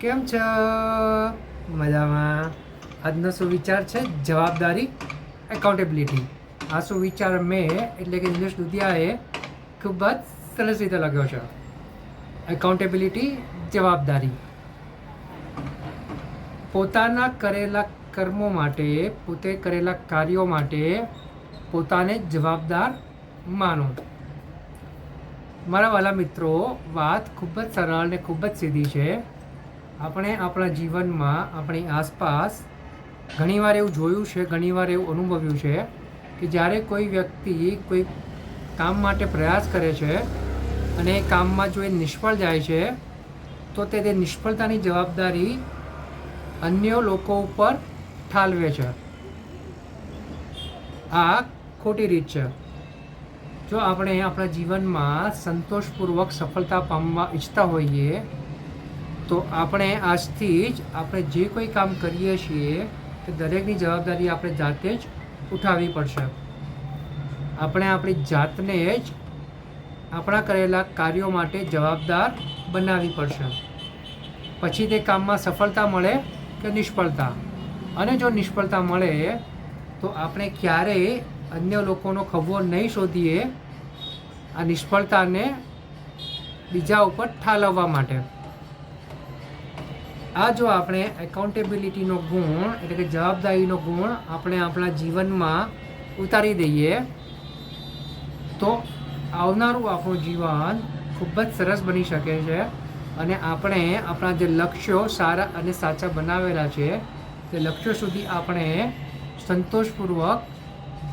કેમ છો? મજામાં. આજનો સુવિચાર છે? જવાબદારી એકાઉન્ટેબિલિટી આ સુવિચાર મેં, એટલે કે નિલેશ દુધિયાએ ખૂબ જ સરસ રીતે લખ્યો છે. એકાઉન્ટેબિલિટી જવાબદારી. પોતાના કરેલા કર્મો માટે, પોતે કરેલા કાર્યો માટે પોતાને જવાબદાર માનો. મારા વાલા મિત્રો, વાત ખૂબ જ સરળ ને ખૂબ જ સીધી છે. આપણે આપણા જીવનમાં આપણી આસપાસ ઘણીવાર એવું જોયું છે, ઘણીવાર એવું અનુભવ્યું છે કે જ્યારે કોઈ વ્યક્તિ કોઈ કામ માટે પ્રયાસ કરે છે અને એ કામમાં જો એ નિષ્ફળ જાય છે, તો તે તે નિષ્ફળતાની જવાબદારી અન્ય લોકો ઉપર ઠાલવે છે. આ ખોટી રીત છે. જો આપણે આપણા જીવનમાં સંતોષપૂર્વક સફળતા પામવા ઈચ્છતા હોઈએ તો આપણે આજથી જ આપણે જે કોઈ કામ કરીએ છીએ, તે દરેકની જવાબદારી આપણે જાતે જ ઉઠાવવી પડશે. આપણે આપણી જાતને જ આપણા કરેલા કાર્યો માટે જવાબદાર બનાવવી પડશે. પછી તે કામમાં સફળતા મળે કે નિષ્ફળતા? અને જો નિષ્ફળતા મળે, તો આપણે ક્યારેય અન્ય લોકોનો ખભો નહીં શોધીએ આ નિષ્ફળતાને બીજા ઉપર ઠાલવવા માટે. આ જો આપણે એકાઉન્ટેબિલિટીનો ગુણ, એટલે કે જવાબદારીનો ગુણ આપણે આપણા જીવનમાં ઉતારી દઈએ, તો આવનારું આપણું જીવન ખૂબ જ સરસ બની શકે છે અને આપણે આપણા જે લક્ષ્યો સારા અને સાચા બનાવેલા છે, તે લક્ષ્યો સુધી આપણે સંતોષપૂર્વક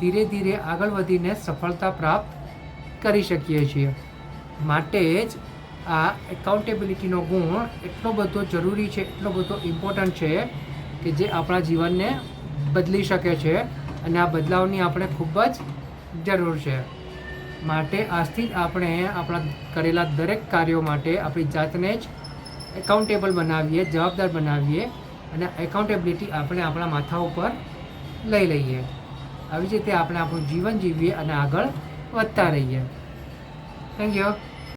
ધીરે ધીરે આગળ વધીને સફળતા પ્રાપ્ત કરી શકીએ છીએ. માટે જ આ એકાઉન્ટેબિલિટીનો ગુણ એટલો બધો જરૂરી છે, એટલો બધો ઇમ્પોર્ટન્ટ છે કે જે આપણા જીવનને બદલી શકે છે અને આ બદલાવની આપણે ખૂબ જ જરૂર છે. માટે આજથી જ આપણે આપણા કરેલા દરેક કાર્યો માટે આપણી જાતને જ એકાઉન્ટેબલ બનાવીએ, જવાબદાર બનાવીએ અને એકાઉન્ટેબિલિટી આપણે આપણા માથા ઉપર લઈ લઈએ. આવી જ રીતે આપણે આપણું જીવન જીવીએ અને આગળ વધતા રહીએ. Thank you